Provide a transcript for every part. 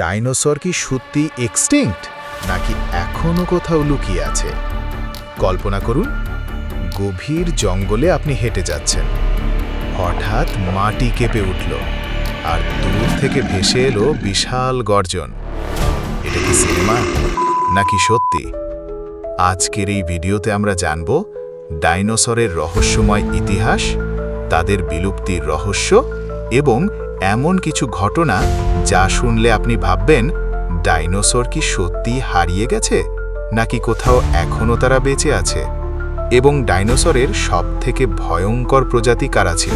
Dinosaur কি সত্যি extinct নাকি এখনও কোথাও লুকিয়ে আছে? কল্পনা করুন, গভীর জঙ্গলে আপনি হেঁটে যাচ্ছেন। হঠাৎ মাটি কেঁপে উঠল আর দূর থেকে ভেসে এলো বিশাল গর্জন। এটা কি সিনেমা? নাকি সত্যি? আজকের এই ভিডিওতে আমরা জানব, ডাইনোসরের রহস্যময় ইতিহাস, তাদের বিলুপ্তির রহস্য এবং এমন কিছু ঘটনা যা শুনলে আপনি ভাববেন, ডাইনোসর কি সত্যি হারিয়ে গেছে, নাকি কোথাও এখনও তারা বেঁচে আছে? এবং ডাইনোসরের সবথেকে ভয়ঙ্কর প্রজাতি কারা ছিল?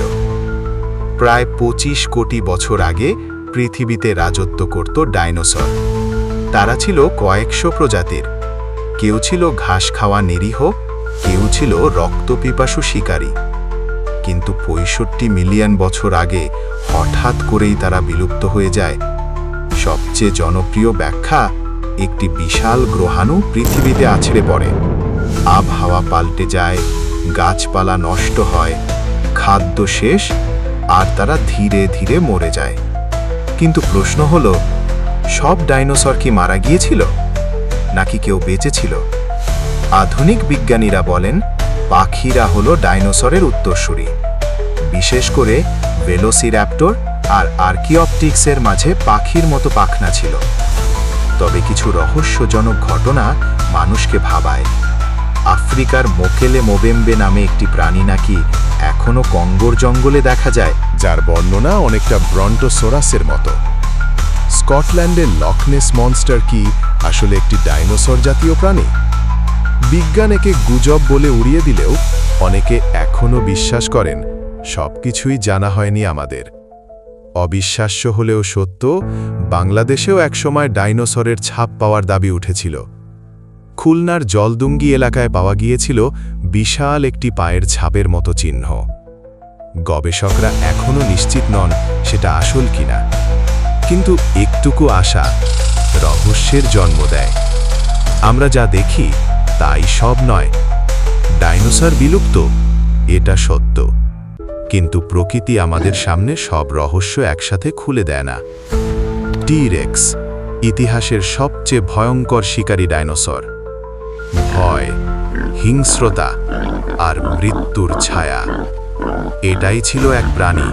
প্রায় ২৫ কোটি বছর আগে পৃথিবীতে রাজত্ব করত ডাইনোসর। তারা ছিল কয়েকশো প্রজাতির। কেউ ছিল ঘাস খাওয়া নিরীহ, কেউ ছিল রক্তপিপাসু শিকারী। কিন্তু পঁয়ষট্টি মিলিয়ন বছর আগে হঠাৎ করেই তারা বিলুপ্ত হয়ে যায়। সবচেয়ে জনপ্রিয় ব্যাখ্যা, একটি বিশাল গ্রহাণু পৃথিবীতে আছড়ে পড়ে। আবহাওয়া পাল্টে যায়, গাছপালা নষ্ট হয়, খাদ্য শেষ, আর তারা ধীরে ধীরে মরে যায়। কিন্তু প্রশ্ন হলো, সব ডাইনোসর কি মারা গিয়েছিল? নাকি কেউ বেঁচেছিল? আধুনিক বিজ্ঞানীরা বলেন পাখিরা হলো ডাইনোসরের উত্তরসূরি। বিশেষ করে ভেলোসির্যাপ্টর আর আর্কিঅপটিক্সের মাঝে পাখির মতো পাখনা ছিল। তবে কিছু রহস্যজনক ঘটনা মানুষকে ভাবায়। আফ্রিকার মোকেলে মোবেম্বে নামে একটি প্রাণী নাকি এখনও কঙ্গোর জঙ্গলে দেখা যায়, যার বর্ণনা অনেকটা ব্রন্টোসোরাসের মতো। স্কটল্যান্ডের লকনেস মনস্টার কি আসলে একটি ডাইনোসর জাতীয় প্রাণী? বিজ্ঞান একে গুজব বলে উড়িয়ে দিলেও অনেকে এখনও বিশ্বাস করেন, সবকিছুই জানা হয়নি আমাদের। অবিশ্বাস্য হলেও সত্য, বাংলাদেশেও একসময় ডাইনোসরের ছাপ পাওয়ার দাবি উঠেছিল। খুলনার জলদুঙ্গি এলাকায় পাওয়া গিয়েছিল বিশাল একটি পায়ের ছাপের মতো চিহ্ন। গবেষকরা এখনও নিশ্চিত নন সেটা আসল কিনা। কিন্তু একটুকু আশা, রহস্যের জন্ম দেয়। আমরা যা দেখি তাই সব নয়। ডাইনোসর বিলুপ্ত, এটা সত্য। কিন্তু প্রকৃতি আমাদের সামনে সব রহস্য একসাথে খুলে দেয় না। টিরেক্স, ইতিহাসের সবচেয়ে ভয়ঙ্কর শিকারী ডাইনোসর। ভয়, হিংস্রতা আর মৃত্যুর ছায়া। এটাই ছিল এক প্রাণী,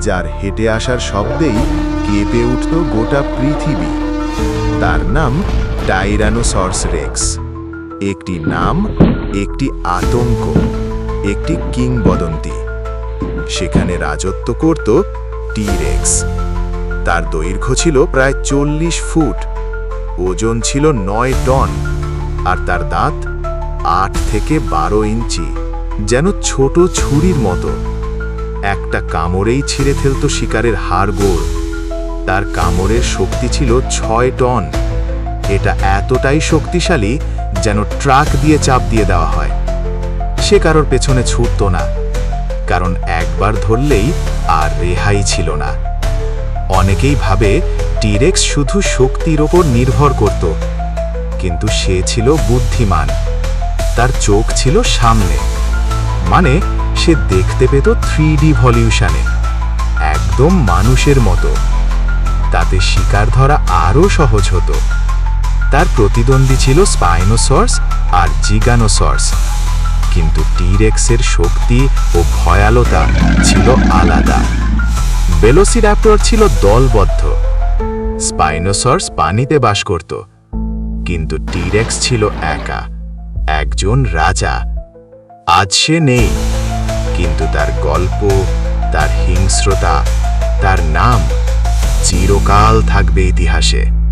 যার হেঁটে আসার শব্দেই কেঁপে উঠত গোটা পৃথিবী। তার নাম টাইরানোসর্স রেক্স। একটি নাম, একটি আতঙ্ক, একটি কিংবদন্তি। সেখানে রাজত্ব করত টিরেক্স। তার দৈর্ঘ্য ছিল প্রায় চল্লিশ ফুট, ওজন ছিল নয় টন, আর তার দাঁত আট থেকে বারো ইঞ্চি, যেন ছোট ছুরির মতো। একটা কামড়েই ছিঁড়ে ফেলত শিকারের হাড় গোড়। তার কামড়ের শক্তি ছিল ছয় টন। এটা এতটাই শক্তিশালী যেন ট্রাক দিয়ে চাপ দিয়ে দেওয়া হয়। সে কারোর পেছনে ছুটত না, কারণ একবার ধরলেই আর রেহাই ছিল না। অনেকেই ভাবে টিরেক্স শুধু শক্তির ওপর নির্ভর করত, কিন্তু সে ছিল বুদ্ধিমান। তার চোখ ছিল সামনে মানে সে দেখতে পেত থ্রি ডি ভলিউশনে, একদম মানুষের মতো। তাতে শিকার ধরা আরও সহজ হতো। তার প্রতিদ্বন্দ্বী ছিল স্পাইনোসর্স আর জিগানোসর্স। কিন্তু টিরেক্সের শক্তি ও ভয়ালতা ছিল আলাদা। বেলোসিরাপ্টর ছিল দলবদ্ধ। স্পাইনোসর্স পানিতে বাস করত। কিন্তু টিরেক্স ছিল একা, একজন রাজা। আজ সে নেই, কিন্তু তার গল্প, তার হিংস্রতা, তার নাম চিরকাল থাকবে ইতিহাসে।